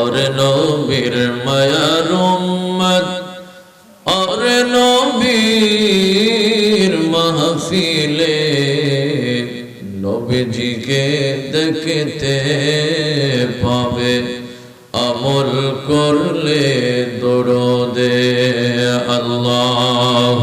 অরে নবীর মায়ার উম্মত অরে নবীর মাহফিলে নবীজিকে দেখতে পাবে আমল করলে দরদে আল্লাহ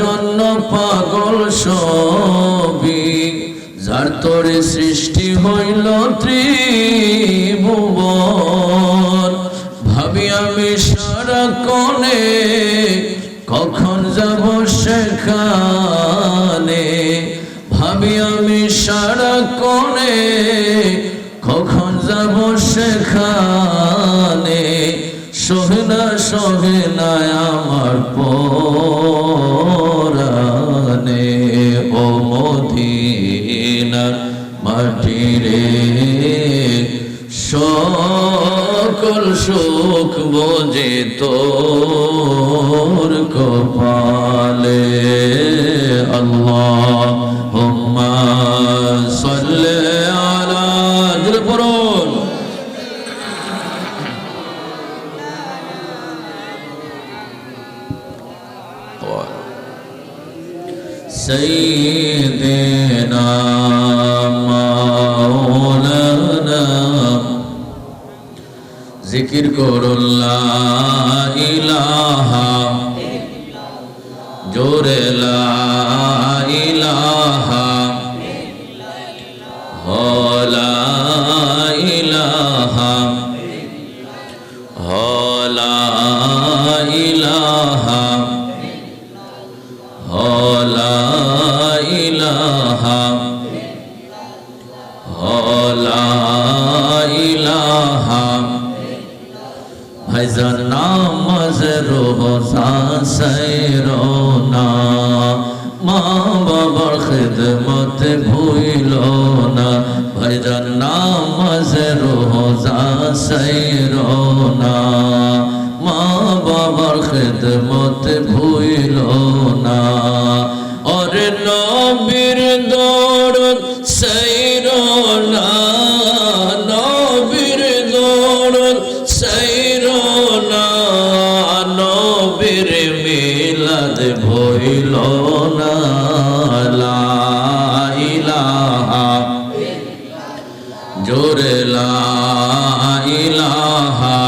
জন্য পাগল সবই। যার তোরে সৃষ্টি হইল ত্রিভুবন। ভাবি আমি সারা কনে কখন যাব সেখানে? ভাবি আমি সারা কনে কখন যাব সেখানে? সহনা সহনা আমার পরানে সুখ বোঝে তোর কপালে আল্লাহ হুম্মা সাল্লি আলা জোরে পড়ুন سيدنا জিকির করুল্লাহ ইলাহা। জোরে লা রোজা সাইরোনা মা বাবার খেদমত ভুইল না। ভাইজান, নামাজ রোজা সাইরোনা মা বাবার খেদমত ভুইল না। और নবীর ইলাহা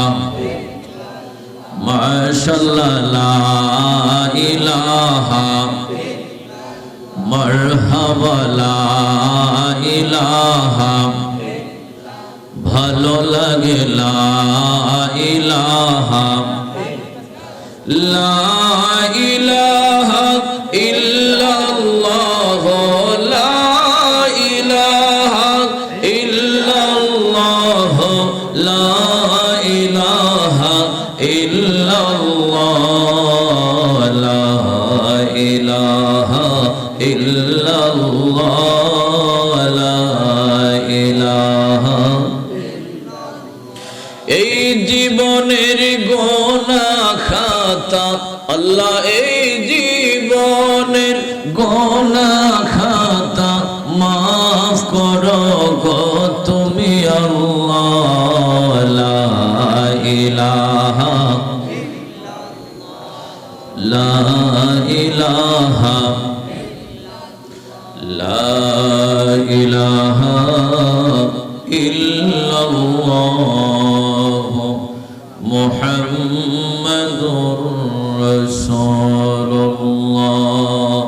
মাশাল্লাহ ইলাহা মারহাবা ইলাহা ভালো লাগে লা ইলাহা লা এই জীবনের গোনা খাতা, আল্লাহ, এই জীবনের গোনা খাতা, মাফ করো গো তুমি আল্লাহ ইলাহা, লা ইলাহা ইলাহা ইল্লাল্লাহ محمد رسول الله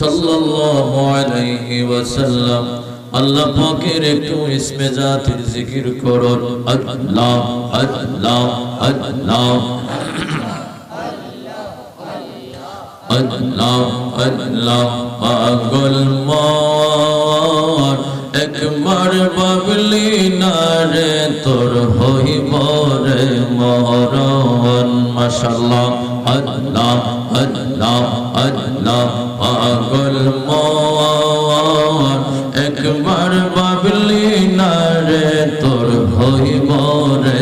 صلى الله عليه وسلم আল্লাহ পাকের একটু ইসমে জাতির জিকির করুন আল্লাহ আল্লাহ আল্লাহ আল্লাহ আল্লাহ পাগল মন মাশাল্লাহ আল্লাহ আল্লাহ আল্লাহ পাগল মন একবার বাবলি না রে তোর হইব রে।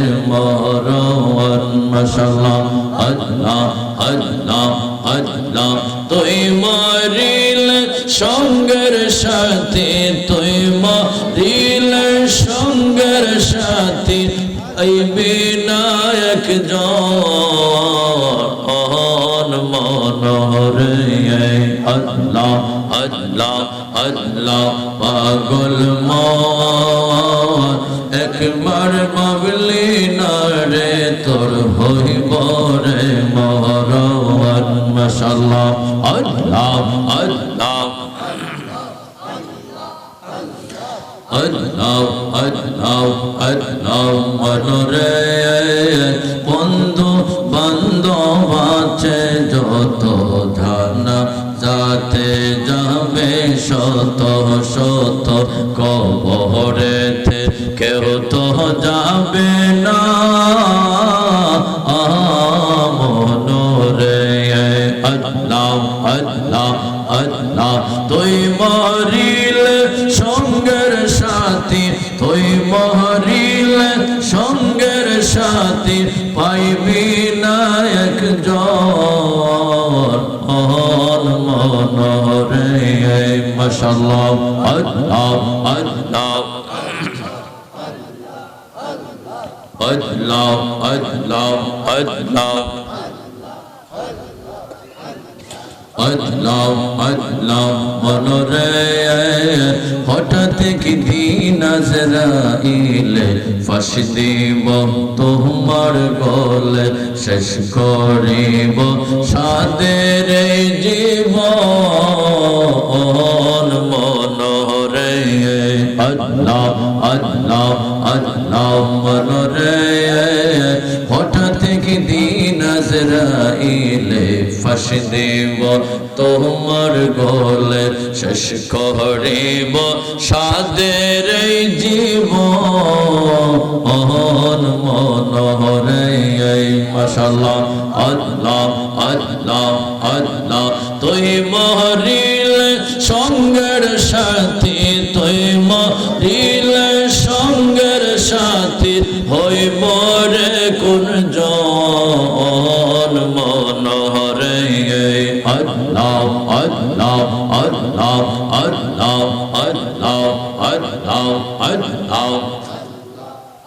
আল্লাহ আল্লাহ আল্লাহ, পাগল একবার বাবলি না রে তোর হইব রে মরণ। মাশাল্লাহ আল্লাহ আল্লাহ। আল্লাহ আল্লাহ আল্লাহ মনোরে মনোরে মাশাল্লাহ আল্লাহ আল্লাহ আল্লাহ আল্লাহ আল্লাহ আল্লাহ আল্লাহ মনোরে হঠাৎ কি দিন আজরাইলে ফাঁস দিব তোমার গলে শেষ করিব। সাদের জীবন মনোরে, আল্লাহ আল্লাহ আল্লাহ মনোরে। হঠাৎ কি দিন আজরাইলে ফাঁস দেব, তোমার গলে শেষ করিব। সাদের জীব মনোহরে মাশাল্লাহ আল্লাহ আল্লাহ আল্লাহ। তুই মহরিল সঙ্গের সাথী, তুই মহরিল সঙ্গের সাথী, হই মরে কোন জন মনোহরে আল্লাহ আল্লাহ আল্লাহ আল্লাহ আল্লাহ আল্লাহ আল্লাহ।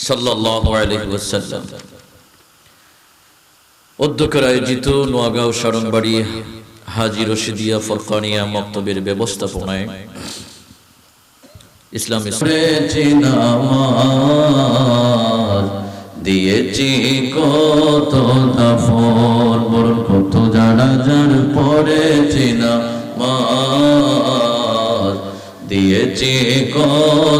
সাল্লাম অধ্যক্ষের আয়োজিত নোয়াগাঁও সারংবাড়ি হাজি রশিদিয়া ফরকানিয়া মক্তবের ব্যবস্থাপনায় ইসলাম দিয়েছি কত দাফন বরণ কত জানা জান পড়েছি না দিয়েছি কত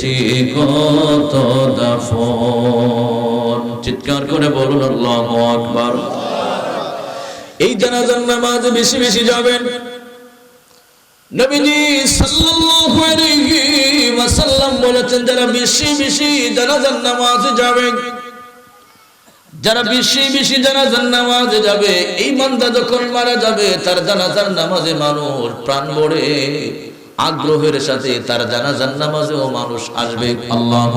দিয়েছি কত দাফন। চিৎকার করে বলুন, আল্লাহ আকবার। এই জানাজার নামাজ বেশি বেশি যাবেন। যারা বেশি বেশি জানাজার নামাজ যাবেন, যারা বেশি বেশি যাবে যখন মারা যাবে, তার জানাজার নামাজে মানুষ প্রাণ ভরে। আগ্রহের সাথে তার জানাজার নামাজেও মানুষ আসবে। আল্লাহ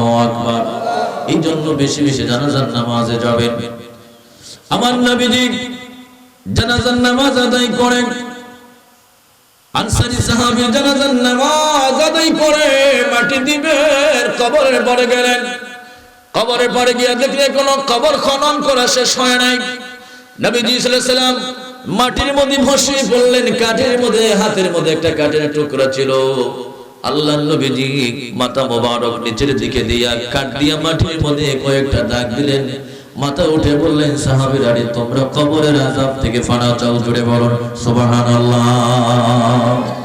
এই জন্য বেশি বেশি জানাজার নামাজে যাবেন। আমার নবীজি জানাজার নামাজ আদায় করেন। আনসারি মাটি কবরের পরে গেলেন। গিয়ে দেখলে কোনো কবর খনন করা শেষ হয় নাই। নবীজি সাল্লাল্লাহু মাটির মধ্যে বসে বললেন কাঠের মধ্যে, হাতের মধ্যে একটা কাঠের টুকরা ছিল। আল্লাহ নবীজি মাথা মোবারক নিচের দিকে দিয়া কাঠ দিয়া মাটির মধ্যে কয়েকটা দাগ দিলেন। মাথা উঠে বললেন, সাহাবির আরে তোমরা কবরের আজাব থেকে ফাঁড়া চাও জুড়ে বলুন সুবহানাল্লাহ।